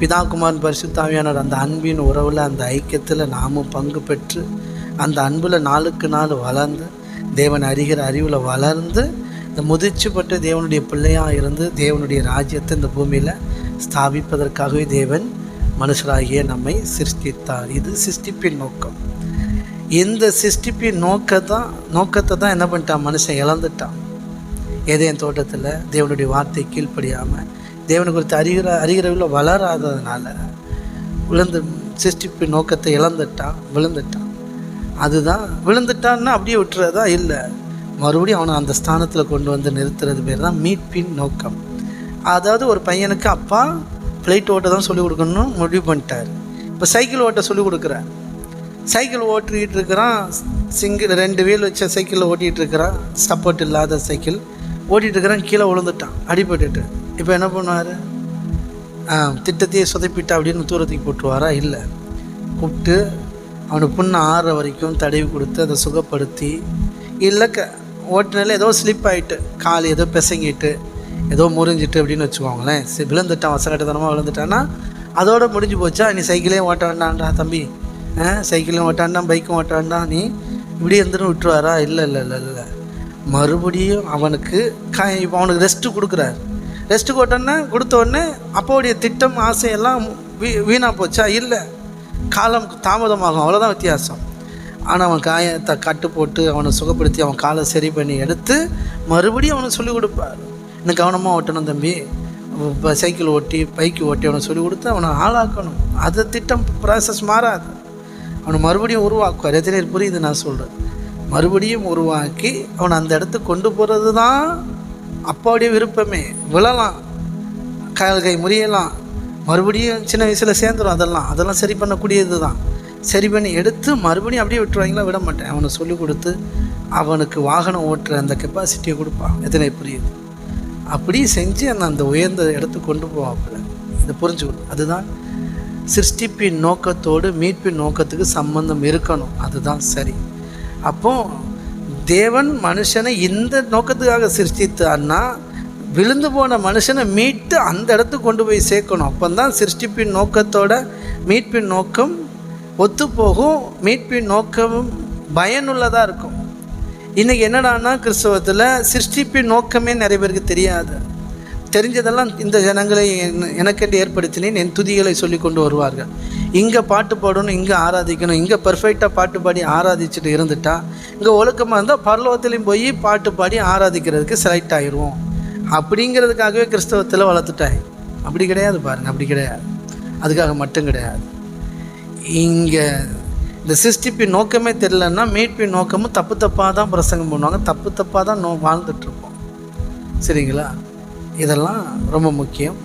பிதாகுமார் பரிசுத்தாவியானவர் அந்த அன்பின் உறவில் அந்த ஐக்கியத்தில் நாமும் பங்கு பெற்று அந்த அன்பில் நாளுக்கு நாள் வளர்ந்து தேவன் அறிகிற அறிவில் வளர்ந்து இந்த முதிர்ச்சிப்பட்ட தேவனுடைய பிள்ளையாக இருந்து தேவனுடைய ராஜ்யத்தை இந்த பூமியில் ஸ்தாபிப்பதற்காகவே தேவன் மனுஷராகிய நம்மை சிருஷ்டித்தார். இது சிருஷ்டிப்பின் நோக்கம். இந்த சிருஷ்டிப்பின் நோக்கத்தான் நோக்கத்தை தான் என்ன பண்ணிட்டான்? மனுஷன் இழந்துட்டான். ஏதேன் தோட்டத்தில் தேவனுடைய வார்த்தை கீழ்ப்படியாமல் தேவனை குறித்து அறிகிற அறிகிறவில் வளராததுனால விழுந்து சிருஷ்டிப்பு நோக்கத்தை இழந்துட்டான் விழுந்துட்டான். அதுதான் விழுந்துட்டான்னா அப்படியே விட்டுறதா இல்லை. மறுபடியும் அவனை அந்த ஸ்தானத்தில் கொண்டு வந்து நிறுத்துறது பேர் தான் மீட்பின் நோக்கம். அதாவது ஒரு பையனுக்கு அப்பா ஃப்ளைட் ஓட்ட தான் சொல்லிக் கொடுக்கணும்னு முடிவு பண்ணிட்டார். இப்போ சைக்கிள் ஓட்ட சொல்லிக் கொடுக்குறார். சைக்கிள் ஓட்டிகிட்டு இருக்கிறான் சிங்கிள் ரெண்டு வீல் வச்ச சைக்கிளில் ஓட்டிகிட்டு இருக்கிறான். சப்போர்ட் இல்லாத சைக்கிள் ஓட்டிகிட்டு இருக்கிறான் கீழே விழுந்துட்டான் அடிபட்டுட்டு. இப்போ என்ன பண்ணுவார்? திட்டத்தையே சொதப்பிட்டா அப்படின்னு தூரத்துக்கு போட்டுருவாரா? இல்லை. கூப்பிட்டு அவனுக்கு புண்ணு ஆறுற வரைக்கும் தடவி கொடுத்து அதை சுகப்படுத்தி இல்லை க ஓட்டுனால ஏதோ ஸ்லிப் ஆகிட்டு கால் ஏதோ பிசங்கிட்டு ஏதோ முறிஞ்சிட்டு அப்படின்னு வச்சுக்கோங்களேன். சரி விழுந்துட்டான் வசகட்டத்தனமாக விழுந்துட்டான்னா அதோடு முடிஞ்சு போச்சா? நீ சைக்கிளே ஓட்ட வேண்டாம்டா தம்பி. ஆ சைக்கிளும் ஓட்ட வேண்டாம் பைக்கும் ஓட்ட வேண்டாம் நீ இப்படி எந்திரும் விட்டுருவாரா? இல்லை இல்லை இல்லை இல்லை. மறுபடியும் அவனுக்கு க இப்போ அவனுக்கு ரெஸ்ட்டு கொடுக்குறாரு. ரெஸ்ட் போட்டோன்னே கொடுத்த உடனே அப்போடைய திட்டம் ஆசையெல்லாம் வீ வீணாக போச்சா? இல்லை. காலம் தாமதமாகும். அவ்வளோதான் வித்தியாசம். ஆனால் அவன் காயத்தை கட்டு போட்டு அவனை சுகப்படுத்தி அவன் காலை சரி பண்ணி எடுத்து மறுபடியும் அவனுக்கு சொல்லிக் கொடுப்பார். இன்னும் கவனமாக ஓட்டணும் தம்பி? இப்போ சைக்கிள் ஓட்டி பைக்கு ஓட்டி அவனை சொல்லிக் கொடுத்து அவனை ஆளாக்கணும். அது திட்டம் ப்ராசஸ் மாறாது. அவனை மறுபடியும் உருவாக்குவார். எத்தனை புரியுது நான் சொல்கிறேன் மறுபடியும் உருவாக்கி அவனை அந்த இடத்துக்கு கொண்டு போகிறது தான் அப்பாவுடைய விருப்பமே விழலாம். கால் கை முறியலாம். மறுபடியும் சின்ன வயசில் சேர்ந்துடும் அதெல்லாம். அதெல்லாம் சரி பண்ணக்கூடியது தான் சரி பண்ணி எடுத்து மறுபடியும் அப்படியே விட்டுருவாங்களா? விட மாட்டேன். அவனை சொல்லிக் கொடுத்து அவனுக்கு வாகனம் ஓட்டுற அந்த கெப்பாசிட்டியை கொடுப்பான் எத்தனை புரியுது. அப்படி செஞ்சு அந்த அந்த உயர்ந்த இடத்துக்கு கொண்டு போவாப்புல இதை புரிஞ்சுக்கணும். அதுதான் சிருஷ்டிப்பின் நோக்கத்தோடு மீட்பின் நோக்கத்துக்கு சம்பந்தம் இருக்கணும். அதுதான் சரி. அப்போது தேவன் மனுஷனை இந்த நோக்கத்துக்காக சிருஷ்டித்தான்னா விழுந்து போன மனுஷனை மீட்டு அந்த இடத்துக்கு கொண்டு போய் சேர்க்கணும். அப்போ தான் சிருஷ்டிப்பின் நோக்கத்தோட மீட்பின் நோக்கம் ஒத்துப்போகும் மீட்பின் நோக்கமும் பயனுள்ளதாக இருக்கும். இன்றைக்கி என்னடான்னா கிறிஸ்தவத்தில் சிருஷ்டிப்பின் நோக்கமே நிறைய பேருக்கு தெரியாது. தெரிஞ்சதெல்லாம் இந்த ஜனங்களை என்- எனக்கென்று ஏற்படுத்தினேன் என் துதிகளை சொல்லி கொண்டு வருவார்கள். இங்கே பாட்டு பாடணும் இங்கே ஆராதிக்கணும். இங்கே பர்ஃபெக்டாக பாட்டு பாடி ஆராதிச்சுட்டு இருந்துட்டா இங்கே ஒழுக்கமாக இருந்தால் பரலோகத்துலேயும் போய் பாட்டு பாடி ஆராதிக்கிறதுக்கு செலக்ட் ஆயிடுவோம் அப்படிங்கிறதுக்காகவே கிறிஸ்தவத்தில் வளர்த்துட்டாங்க அப்படி கிடையாது பாருங்கள் அப்படி கிடையாது. அதுக்காக மட்டும் கிடையாது. இங்கே இந்த சிருஷ்டிப்பின் நோக்கமே தெரிலன்னா மீட்பின் நோக்கமும் தப்பு தப்பாக தான் பிரசங்கம் பண்ணுவாங்க. தப்பு தப்பாக தான் நோ வாழ்ந்துட்டுருப்போம் சரிங்களா? இதெல்லாம் ரொம்ப முக்கியம்.